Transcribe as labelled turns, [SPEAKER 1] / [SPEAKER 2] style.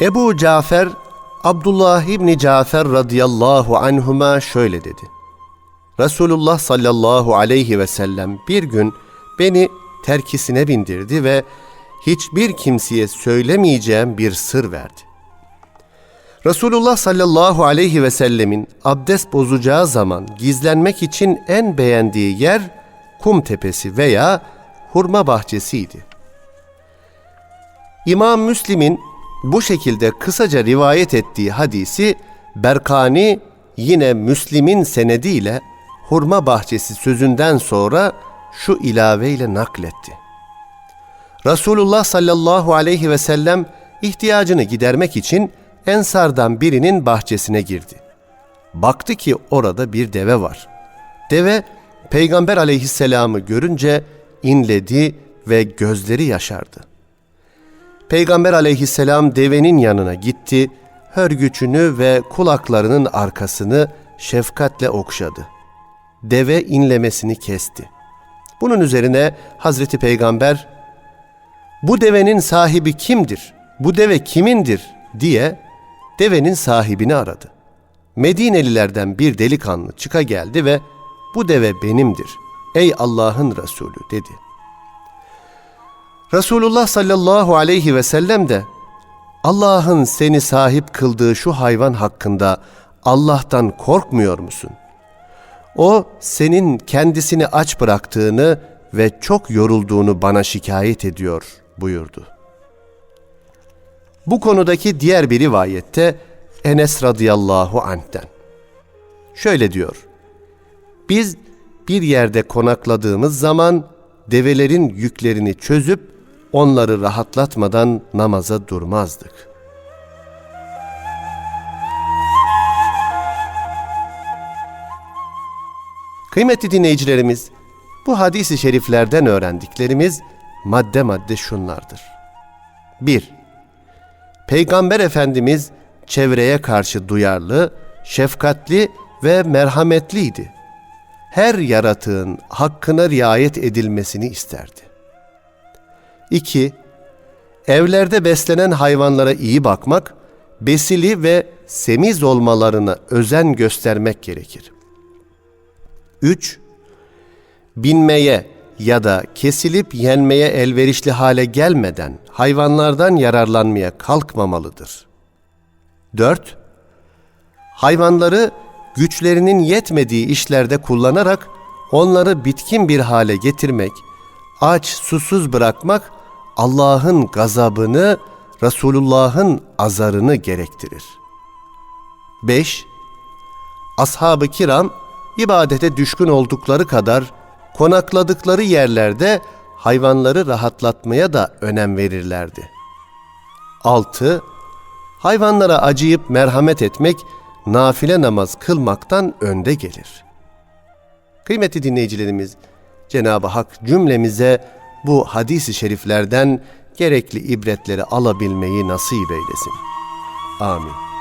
[SPEAKER 1] Ebu Cafer, Abdullah İbni Cafer radıyallahu anhuma şöyle dedi. Resulullah sallallahu aleyhi ve sellem bir gün beni terkisine bindirdi ve hiçbir kimseye söylemeyeceğim bir sır verdi. Resulullah sallallahu aleyhi ve sellemin abdest bozacağı zaman gizlenmek için en beğendiği yer kum tepesi veya hurma bahçesiydi. İmam Müslim'in bu şekilde kısaca rivayet ettiği hadisi Berkani yine Müslim'in senediyle hurma bahçesi sözünden sonra şu ilaveyle nakletti. Resulullah sallallahu aleyhi ve sellem ihtiyacını gidermek için Ensardan birinin bahçesine girdi. Baktı ki orada bir deve var. Deve Peygamber aleyhisselamı görünce inledi ve gözleri yaşardı. Peygamber aleyhisselam devenin yanına gitti, hörgüçünü ve kulaklarının arkasını şefkatle okşadı. Deve inlemesini kesti. Bunun üzerine Hazreti Peygamber, bu devenin sahibi kimdir? Bu deve kimindir? diye devenin sahibini aradı. Medinelilerden bir delikanlı çıka geldi ve bu deve benimdir. Ey Allah'ın Resulü dedi. Resulullah sallallahu aleyhi ve sellem de Allah'ın seni sahip kıldığı şu hayvan hakkında Allah'tan korkmuyor musun? O senin kendisini aç bıraktığını ve çok yorulduğunu bana şikayet ediyor buyurdu. Bu konudaki diğer bir rivayette Enes radıyallahu anh'ten. Şöyle diyor. Biz bir yerde konakladığımız zaman develerin yüklerini çözüp onları rahatlatmadan namaza durmazdık. Kıymetli dinleyicilerimiz, bu hadisi şeriflerden öğrendiklerimiz madde madde şunlardır. 1. Peygamber Efendimiz çevreye karşı duyarlı, şefkatli ve merhametliydi. Her yaratığın hakkına riayet edilmesini isterdi. 2. Evlerde beslenen hayvanlara iyi bakmak, besili ve semiz olmalarına özen göstermek gerekir. 3. Binmeye, ya da kesilip yenmeye elverişli hale gelmeden hayvanlardan yararlanmaya kalkmamalıdır. 4. Hayvanları güçlerinin yetmediği işlerde kullanarak onları bitkin bir hale getirmek, aç, susuz bırakmak Allah'ın gazabını, Resulullah'ın azarını gerektirir. 5. Ashab-ı kiram ibadete düşkün oldukları kadar konakladıkları yerlerde hayvanları rahatlatmaya da önem verirlerdi. 6. Hayvanlara acıyıp merhamet etmek, nafile namaz kılmaktan önde gelir. Kıymetli dinleyicilerimiz, Cenab-ı Hak cümlemize bu hadisi şeriflerden gerekli ibretleri alabilmeyi nasip eylesin. Amin.